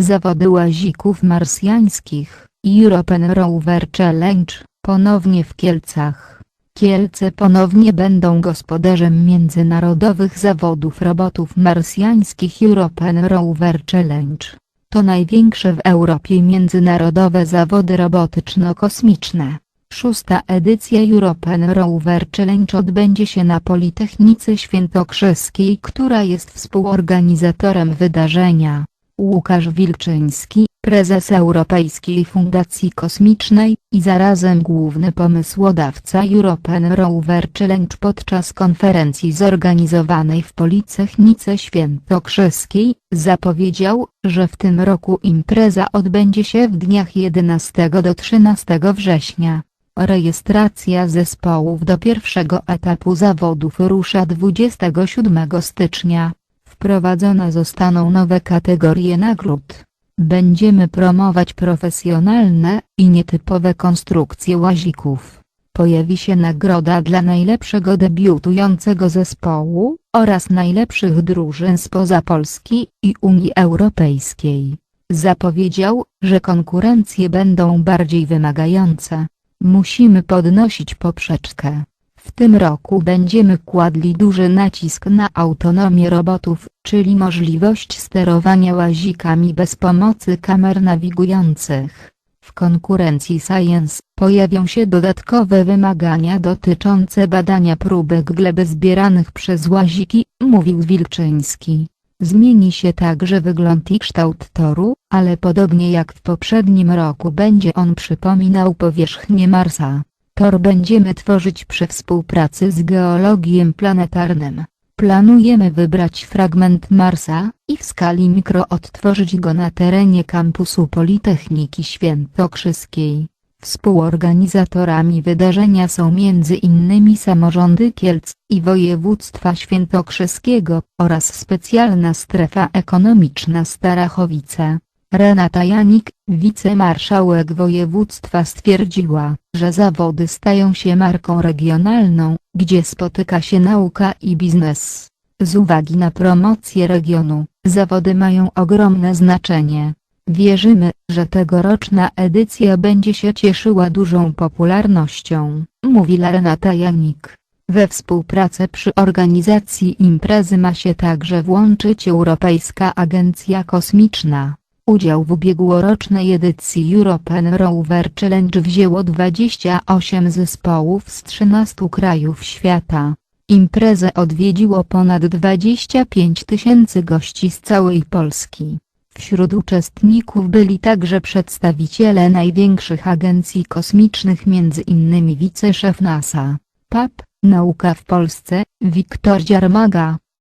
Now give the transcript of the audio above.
Zawody łazików marsjańskich, European Rover Challenge, ponownie w Kielcach. Kielce ponownie będą gospodarzem międzynarodowych zawodów robotów marsjańskich European Rover Challenge. To największe w Europie międzynarodowe zawody robotyczno-kosmiczne. Szósta edycja European Rover Challenge odbędzie się na Politechnice Świętokrzyskiej, która jest współorganizatorem wydarzenia. Łukasz Wilczyński, prezes Europejskiej Fundacji Kosmicznej i zarazem główny pomysłodawca European Rover Challenge podczas konferencji zorganizowanej w Politechnice Świętokrzyskiej, zapowiedział, że w tym roku impreza odbędzie się w dniach 11 do 13 września. Rejestracja zespołów do pierwszego etapu zawodów rusza 27 stycznia. Wprowadzone zostaną nowe kategorie nagród. Będziemy promować profesjonalne i nietypowe konstrukcje łazików. Pojawi się nagroda dla najlepszego debiutującego zespołu oraz najlepszych drużyn spoza Polski i Unii Europejskiej. Zapowiedział, że konkurencje będą bardziej wymagające. Musimy podnosić poprzeczkę. W tym roku będziemy kładli duży nacisk na autonomię robotów, czyli możliwość sterowania łazikami bez pomocy kamer nawigujących. W konkurencji Science pojawią się dodatkowe wymagania dotyczące badania próbek gleby zbieranych przez łaziki, mówił Wilczyński. Zmieni się także wygląd i kształt toru, ale podobnie jak w poprzednim roku będzie on przypominał powierzchnię Marsa. Tor będziemy tworzyć przy współpracy z geologiem planetarnym. Planujemy wybrać fragment Marsa i w skali mikro odtworzyć go na terenie kampusu Politechniki Świętokrzyskiej. Współorganizatorami wydarzenia są m.in. samorządy Kielc i województwa świętokrzyskiego oraz specjalna strefa ekonomiczna Starachowice. Renata Janik, wicemarszałek województwa stwierdziła, że zawody stają się marką regionalną, gdzie spotyka się nauka i biznes. Z uwagi na promocję regionu, zawody mają ogromne znaczenie. Wierzymy, że tegoroczna edycja będzie się cieszyła dużą popularnością, mówiła Renata Janik. We współpracę przy organizacji imprezy ma się także włączyć Europejska Agencja Kosmiczna. Udział w ubiegłorocznej edycji European Rover Challenge wzięło 28 zespołów z 13 krajów świata. Imprezę odwiedziło ponad 25 tysięcy gości z całej Polski. Wśród uczestników byli także przedstawiciele największych agencji kosmicznych m.in. wiceszef NASA, PAP, Nauka w Polsce, Wiktor Dziarmaga,